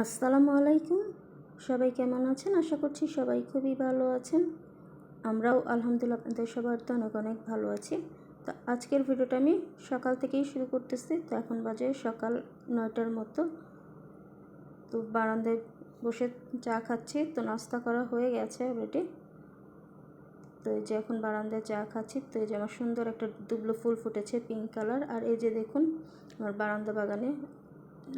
আসসালামু আলাইকুম। সবাই কেমন আছেন? আশা করছি সবাই খুবই ভালো আছেন। আমরাও আলহামদুলিল্লাহ আপনাদের সবার তো অনেক অনেক ভালো আছি। তো আজকের ভিডিওটা আমি সকাল থেকেই শুরু করতেছি। তো এখন বাজে সকাল নয়টার মতো। তো বারান্দায় বসে চা খাচ্ছি। তো নাস্তা করা হয়ে গেছে অলরেডি তো এই যে এখন বারান্দায় চা খাচ্ছি। তো এই যে আমার সুন্দর একটা দুবলো ফুল ফুটেছে পিঙ্ক কালার আর এই যে দেখুন, আমার বারান্দা বাগানে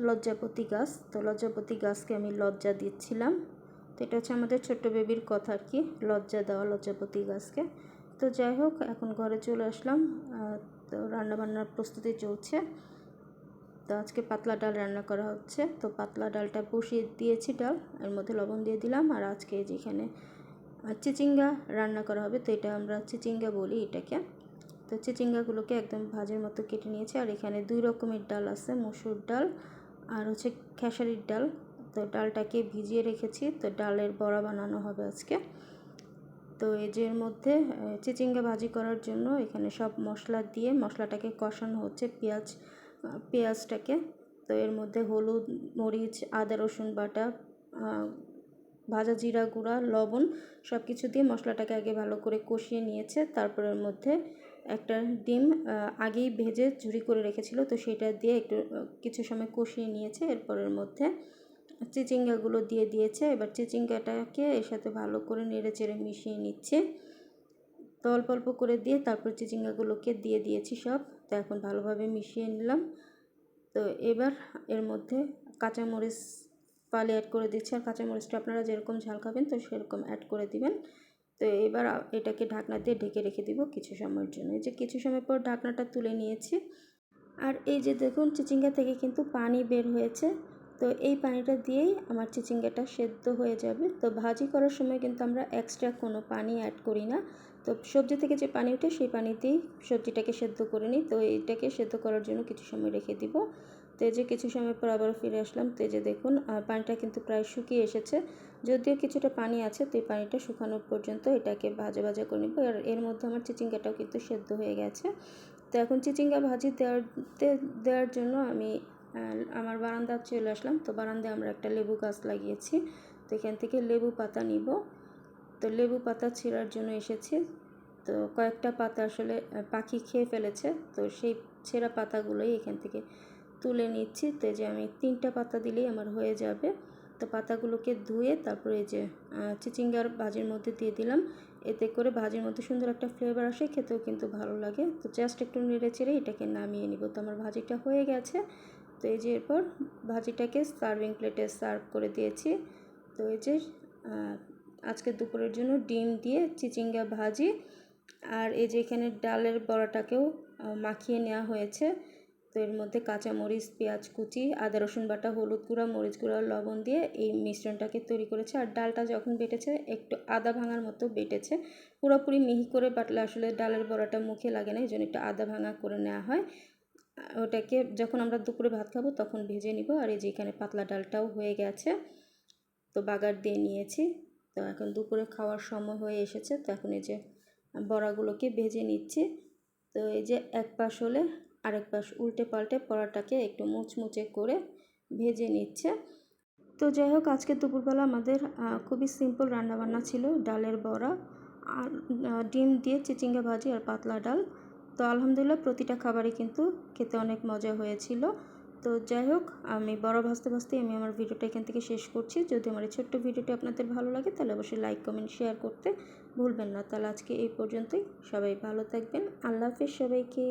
লজ্জাপতি গাছ। তো লজ্জাপতি গাছকে আমি লজ্জা দিচ্ছিলাম। তো এটা হচ্ছে আমাদের ছোট্ট বেবির কথা আর কি, লজ্জা দেওয়া লজ্জাপতি গাছকে। তো যাই হোক, এখন ঘরে চলে আসলাম। তো রান্নাবান্নার প্রস্তুতি চলছে। তো আজকে পাতলা ডাল রান্না করা হচ্ছে। তো পাতলা ডালটা বসিয়ে দিয়েছি ডাল, এর মধ্যে লবণ দিয়ে দিলাম। আর আজকে যেখানে চিচিঙ্গা রান্না করা হবে। তো এটা আমরা চিচিঙ্গা বলি এটাকে। তো চিচিঙ্গাগুলোকে একদম ভাজের মতো কেটে নিয়েছি। আর এখানে দুই রকমের ডাল আছে, মসুর ডাল আর হচ্ছে খেসারির ডাল। তো ডালটাকে ভিজিয়ে রেখেছি। তো ডালের বড়া বানানো হবে আজকে। তো যে মধ্যে চিচিঙ্গা ভাজি করার জন্য এখানে সব মশলা দিয়ে মশলাটাকে কষানো হচ্ছে পেঁয়াজ পেঁয়াজটাকে। তো এর মধ্যে হলুদ, মরিচ, আদা, রসুন বাটা ভাজা জিরা গুঁড়া, লবণ সব কিছু দিয়ে মশলাটাকে আগে ভালো করে কষিয়ে নিয়েছে। তারপরের মধ্যে একটা ডিম আগেই ভেজে ঝুরি করে রেখেছিল, তো সেটা দিয়ে একটু কিছু সময় কষিয়ে নিয়েছে, এরপরের মধ্যে চিচিঙ্গাগুলো দিয়ে দিয়েছে। এবার চিচিঙ্গাটাকে এর সাথে ভালো করে নেড়ে চেড়ে মিশিয়ে নিচ্ছে। তো অল্প অল্প করে দিয়ে তারপর চিচিঙ্গাগুলোকে দিয়ে দিয়েছি সব। তো এখন ভালোভাবে মিশিয়ে নিলাম। তো এবার এর মধ্যে কাঁচামরিচ পালে অ্যাড করে দিচ্ছি। আর কাঁচামরিচটা আপনারা যেরকম ঝাল খাবেন, তো সেরকম অ্যাড করে দিবেন। তো এবার এটাকে ঢাকনা দিয়ে ঢেকে রেখে দিব কিছু সময়ের জন্য। এই যে কিছু সময় পর ঢাকনাটা তুলে নিয়েছি। আর এই যে দেখুন, চিচিঙ্গা থেকে কিন্তু পানি বের হয়েছে। তো এই পানিটা দিয়েই আমার চিচিঙ্গাটা সেদ্ধ হয়ে যাবে। তো ভাজি করার সময় কিন্তু আমরা এক্সট্রা কোনো পানি অ্যাড করি না। তো সবজি থেকে যে পানি ওঠে, সেই পানি দিয়েই সবজিটাকে সেদ্ধ করে নিই। তো এইটাকে সেদ্ধ করার জন্য কিছু সময় রেখে দিব। তো এই যে কিছু সময় পর আবার ফিরে আসলাম। তেজে দেখুন পানিটা কিন্তু প্রায় শুকিয়ে এসেছে। যদিও কিছুটা পানি আছে, তো এই পানিটা শুকানোর পর্যন্ত এটাকে ভাজা ভাজা করে নিব। আর এর মধ্যে আমার চিচিঙ্গাটাও কিন্তু সেদ্ধ হয়ে গেছে। তো এখন চিচিঙ্গা ভাজি দেওয়ার দেওয়ার জন্য আমি আমার বারান্দা চলে আসলাম। তো বারান্দায় আমরা একটা লেবু গাছ লাগিয়েছি। তো এখান থেকে লেবু পাতা নিব। তো লেবু পাতা ছিঁড়ার জন্য এসেছি। তো কয়েকটা পাতা আসলে পাখি খেয়ে ফেলেছে। তো সেই ছেঁড়া পাতাগুলোই এখান থেকে তুলে নিচ্ছি। তো যে আমি তিনটা পাতা দিলেই আমার হয়ে যাবে। তো পাতাগুলোকে ধুয়ে তারপরে এই যে চিচিঙ্গার ভাজির মধ্যে দিয়ে দিলাম। এতে করে ভাজির মধ্যে সুন্দর একটা ফ্লেভার আসে, খেতেও কিন্তু ভালো লাগে। তো জাস্ট একটু নেড়ে চেড়ে এটাকে নামিয়ে নিব। তো আমার ভাজিটা হয়ে গেছে। তো এই যে এরপর ভাজিটাকে সার্ভিং প্লেটে সার্ভ করে দিয়েছি। তো এই যে আজকে দুপুরের জন্য ডিম দিয়ে চিচিঙ্গা ভাজি। আর এই যে এখানে ডালের বড়াটাকেও মাখিয়ে নেওয়া হয়েছে। তো এর মধ্যে কাঁচামরিচ, পেঁয়াজ কুচি, আদা রসুন বাটা, হলুদ গুঁড়া, মরিচ গুঁড়া, লবণ দিয়ে এই মিশ্রণটাকে তৈরি করেছে। আর ডালটা যখন বেটেছে, একটু আদা ভাঙার মতো বেটেছে। পুরোপুরি মিহি করে বাটলে আসলে ডালের বড়াটা মুখে লাগে না এই জন্য একটু আদা ভাঙা করে নেওয়া হয়। ওটাকে যখন আমরা দুপুরে ভাত খাব, তখন ভেজে নিব। আর এই যে এখানে পাতলা ডালটাও হয়ে গেছে, তো বাগার দিয়ে নিয়েছি। তো এখন দুপুরে খাওয়ার সময় হয়ে এসেছে। তো এখন এই যে বড়াগুলোকে ভেজে নিচ্ছি। তো এই যে এক পাশ হলে আরেক পাশ উল্টে পাল্টে পরাটাকে একটু মুচমুচে করে ভেজে নিচ্ছে। তো যাই হোক, আজকে দুপুরবেলা আমাদের খুবই সিম্পল রান্নাবান্না ছিল, ডালের বড়া আর ডিম দিয়ে চিচিঙ্গা ভাজি আর পাতলা ডাল। তো আলহামদুলিল্লাহ প্রতিটা খাবারই কিন্তু খেতে অনেক মজা হয়েছিল। তো যাই হোক, আমি বড় ভাজতে ভাজতে আমি আমার ভিডিওটা এখান থেকে শেষ করছি। যদি আমার এই ছোট্ট ভিডিওটি আপনাদের ভালো লাগে, তাহলে অবশ্যই লাইক, কমেন্ট, শেয়ার করতে ভুলবেন না। তাহলে আজকে এই পর্যন্তই। সবাই ভালো থাকবেন। আল্লাহ হাফিজ সবাইকে।